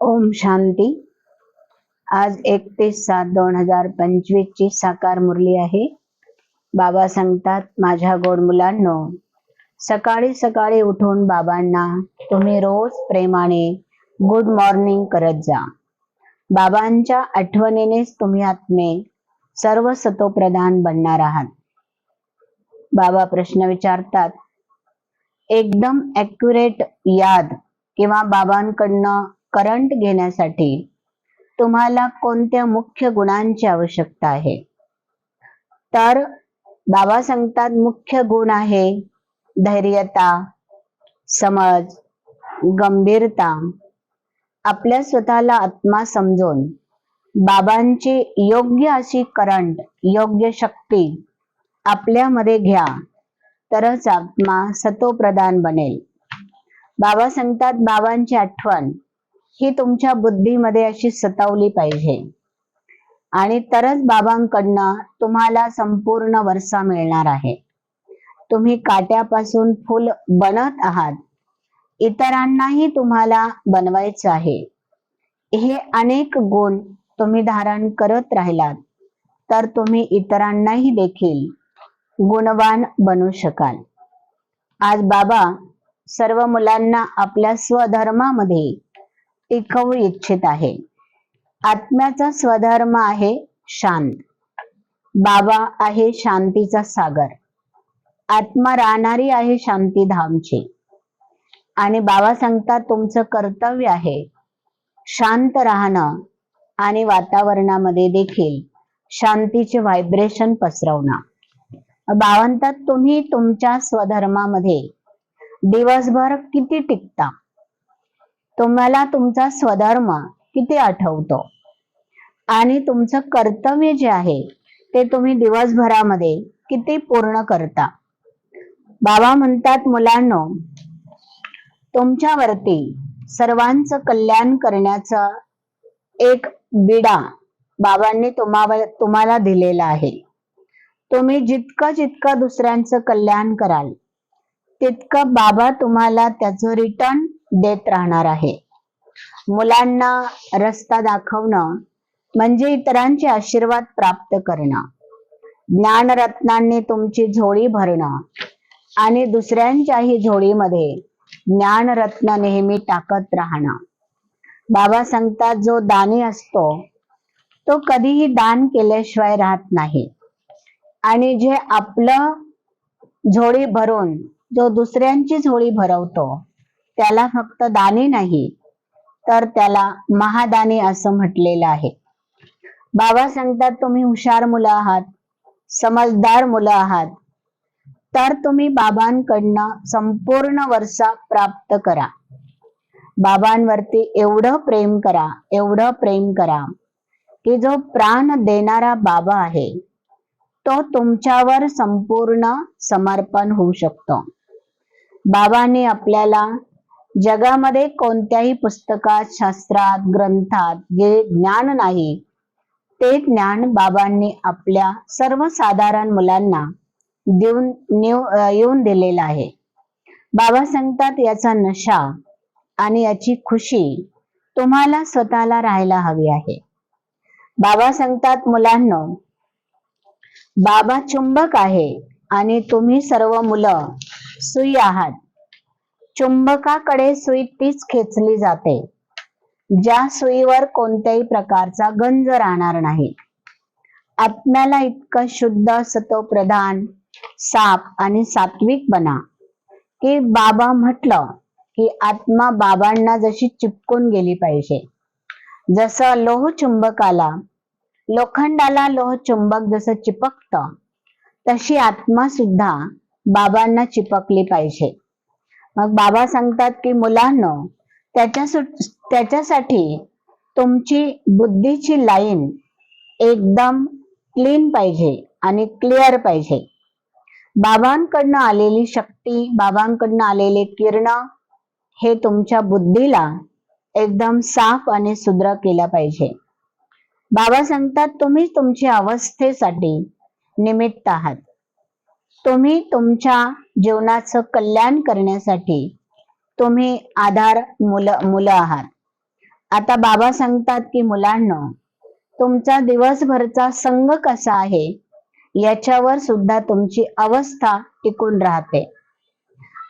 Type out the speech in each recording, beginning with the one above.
ओम शांती. आज एकतीस सात दोन हजार पंचवीस ची साकार मुरली आहे. बाबा सांगतात माझ्या गोड मुलांनो सकाळी सकाळी उठून बाबांना तुम्ही रोज प्रेमाने गुड मॉर्निंग करत जा. बाबांच्या आठवणीनेच तुम्ही आत्मे सर्व सतोप्रधान बनणार आहात. बाबा प्रश्न विचारतात एकदम ॲक्युरेट याद किंवा बाबांकडनं करंट घेण्यासाठी तुम्हाला कोणत्या मुख्य गुणांची आवश्यकता आहे? तर बाबा सांगतात मुख्य गुण आहे धैर्यता समज गंभीरता. आपल्या स्वतःला आत्मा समजून बाबांची योग्य अशी करंट योग्य शक्ती आपल्यामध्ये घ्या तरच आत्मा सतोप्रधान बनेल. बाबा सांगतात बाबांची आठवण ही तुमच्या बुद्धीमध्ये अशी सतावली पाहिजे. आणि तरच बाबांकडनं तुम्हाला संपूर्ण वर्षा मिळणार आहे. तुम्ही काट्यापासून फुल बनत आहात. इतरांनाही तुम्हाला बनवायचं आहे. हे अनेक गुण तुम्ही धारण करत राहिलात तर तुम्ही इतरांनाही देखील गुणवान बनू शकाल. आज बाबा सर्व मुलांना आपल्या स्वधर्मामध्ये टिकवू इच्छित आहे. आत्म्याचा स्वधर्म आहे शांत. बाबा आहे शांतीचा सागर. आत्मा राहणारी आहे शांती धामची आणि बाबा सांगतात तुमचं कर्तव्य आहे शांत राहणं आणि वातावरणामध्ये देखील शांतीचे व्हायब्रेशन पसरवणं. बावंतात तुम्ही तुमच्या स्वधर्मामध्ये दिवसभर किती टिकता? तुम्हाला तुमचा स्वधर्म किती आठवतो? आणि तुमचं कर्तव्य जे आहे ते तुम्ही दिवसभरामध्ये किती पूर्ण करता? बाबा म्हणतात मुलांनो तुमच्यावरती सर्वांचं कल्याण करण्याचा एक बिडा बाबांनी तुम्हाला तुम्हाला दिलेला आहे. तुम्ही जितकं जितकं दुसऱ्यांचं कल्याण कराल तितकं बाबा तुम्हाला त्याचं रिटर्न देत राहणार आहे. मुलांना रस्ता दाखवणं म्हणजे इतरांचे आशीर्वाद प्राप्त करणं. ज्ञानरत्नांनी तुमची झोळी भरणं आणि दुसऱ्यांच्याही झोळीमध्ये ज्ञानरत्न नेहमी टाकत राहणं. बाबा सांगतात जो दानी असतो तो कधीही दान केल्याशिवाय राहत नाही. आणि जे आपलं झोळी भरून जो दुसऱ्यांची झोळी भरवतो त्याला फक्त दानी नाही तर त्याला महादानी असं म्हटलेलं आहे. बाबा सांगतात तुम्ही हुशार मुलं आहात समजदार मुलं आहात तर तुम्ही बाबांकडनं संपूर्ण वर्षा प्राप्त करा. बाबांवरती एवढं प्रेम करा एवढं प्रेम करा की जो प्राण देणारा बाबा आहे तो तुमच्यावर संपूर्ण समर्पण होऊ शकतो. बाबांनी आपल्याला जगामध्ये कोणत्याही पुस्तकात शास्त्रात ग्रंथात जे ज्ञान नाही ते ज्ञान बाबांनी आपल्या सर्वसाधारण मुलांना देऊन येऊन दिलेलं आहे. बाबा सांगतात याचा नशा आणि याची खुशी तुम्हाला स्वतःला राहायला हवी आहे. बाबा सांगतात मुलांना बाबा चुंबक आहे आणि तुम्ही सर्व मुलं सुई आहात. चुंबकाकडे सुई तीच खेचली जाते. ज्या सुईवर कोणत्याही प्रकारचा गंज राहणार नाही. आत्म्याला इतकं शुद्ध सतोप्रधान साप आणि सात्विक बना. की बाबा म्हटलं की आत्मा बाबांना जशी चिपकून गेली पाहिजे. जसं लोह चुंबकाला लोखंडाला लोह चुंबक जसं चिपकत तशी आत्मा सुद्धा बाबांना चिपकली पाहिजे. मग बाबा सांगतात की मुलांना त्याच्या त्याच्यासाठी तुमची बुद्धीची लाईन एकदम क्लीन पाहिजे आणि क्लिअर पाहिजे. बाबांकडनं आलेली शक्ती बाबांकडनं आलेले किरण हे तुमच्या बुद्धीला एकदम साफ आणि सुद्र केलं पाहिजे. बाबा सांगतात तुम्ही तुमच्या अवस्थेसाठी निमित्त आहात. तुम्ही तुमच्या जीवनाचं कल्याण करण्यासाठी तुम्ही आधार मुलं मुलं आहात. आता बाबा सांगतात की मुलांना तुमचा दिवसभरचा संघ कसा आहे? याच्यावर सुद्धा तुमची अवस्था टिकून राहते.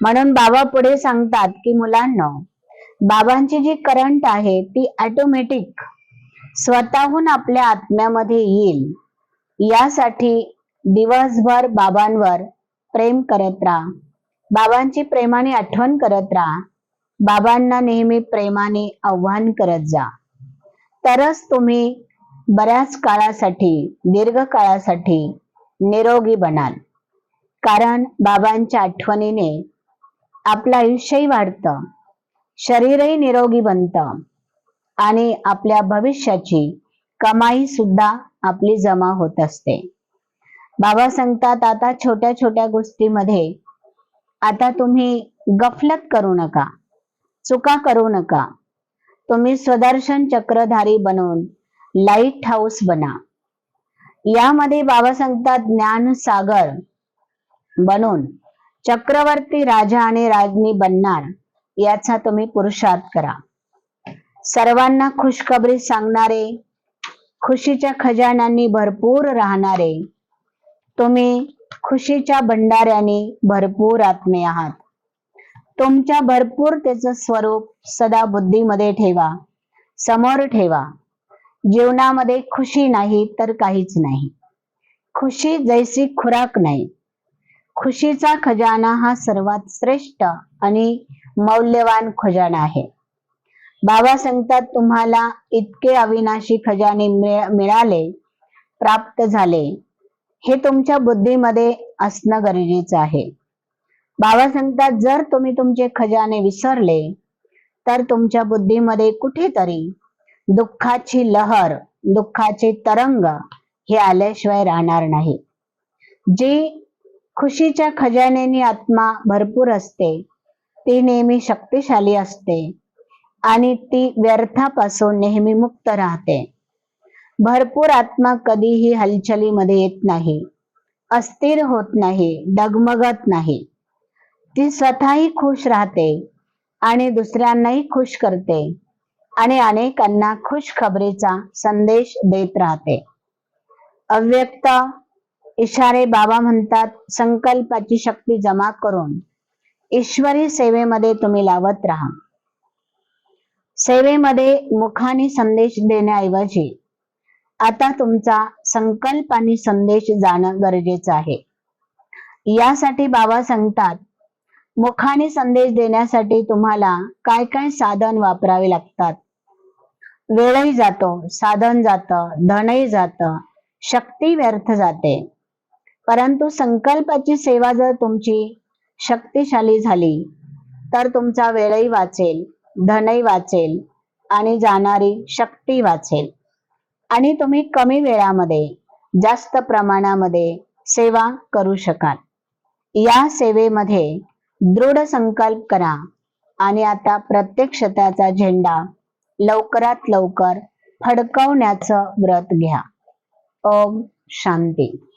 म्हणून बाबा पुढे सांगतात की मुलांना बाबांची जी करंट आहे ती ऑटोमॅटिक स्वतःहून आपल्या आत्म्यामध्ये येईल. यासाठी दिवसभर बाबांवर प्रेम करत राहा. बाबांची प्रेमाने आठवण करत राहा. बाबांना नेहमी प्रेमाने आव्हान करत जा. तरच तुम्ही बऱ्याच काळासाठी दीर्घ काळासाठी निरोगी बनाल. कारण बाबांच्या आठवणीने आपलं आयुष्यही वाढतं. शरीरही निरोगी बनतं. आणि आपल्या भविष्याची कमाई सुद्धा आपली जमा होत असते. बाबा सांगतात आता छोट्या छोट्या गोष्टीमध्ये आता तुम्ही गफलत करू नका चुका करू नका. तुम्ही स्वदर्शन चक्रधारी बनून लाइट हाऊस बना. यामध्ये बाबा सांगतात ज्ञान सागर बनून चक्रवर्ती राजा आणि राजनी बनणार याचा तुम्ही पुरुषार्थ करा. सर्वांना खुशखबरी सांगणारे खुशीच्या खजान्यांनी भरपूर राहणारे तुम्ही खुशीच्या भंडाऱ्याने भरपूर आत्मे आहात. तुमच्या भरपूर त्याचं स्वरूप सदा बुद्धीमध्ये ठेवा समोर ठेवा. जीवनामध्ये खुशी नाही तर काहीच नाही. खुशी जैसी खुराक नाही. खुशीचा खजाना हा सर्वात श्रेष्ठ आणि मौल्यवान खजाना आहे. बाबा सांगतात तुम्हाला इतके अविनाशी खजाने मिळ- मिळाले प्राप्त झाले. हे तुमच्या बुद्धीमध्ये असणं गरजेचं आहे. बाबा सांगतात जर तुम्ही तुमचे खजाने विसरले तर तुमच्या बुद्धीमध्ये कुठेतरी दुःखाची लहर दुःखाचे तरंग हे आल्याशिवाय राहणार नाही. जी खुशीच्या खजान्याने आत्मा भरपूर असते ती नेहमी शक्तिशाली असते आणि ती व्यर्थापासून नेहमी मुक्त राहते. भरपूर आत्मा कधीही हलचलीमध्ये येत नाही. अस्थिर होत नाही डगमगत नाही. ती स्वतःही खुश राहते आणि दुसऱ्यांनाही खुश करते आणि अनेकांना खुश खबरीचा संदेश देत राहते. अव्यक्त इशारे बाबा म्हणतात संकल्पाची शक्ती जमा करून ईश्वरी सेवेमध्ये तुम्ही लावत राहा. सेवेमध्ये मुखाने संदेश देण्याऐवजी आता तुमचा संकल्प आणि संदेश जाणं गरजेचं आहे. यासाठी बाबा सांगतात मुखाने संदेश देण्यासाठी तुम्हाला काय काय साधन वापरावे लागतात? वेळही जातो साधन जातं धनही जातं शक्ती व्यर्थ जाते. परंतु संकल्पाची सेवा जर तुमची शक्तिशाली झाली तर तुमचा वेळही वाचेल धनही वाचेल आणि जाणारी शक्ती वाचेल. आणि तुम्ही कमी वेळामध्ये जास्त प्रमाणामध्ये सेवा करू शकाल. या सेवेमध्ये दृढ संकल्प करा आणि आता प्रत्यक्षताचा झेंडा लवकरात लवकर फडकवण्याचं व्रत घ्या. ओम शांती.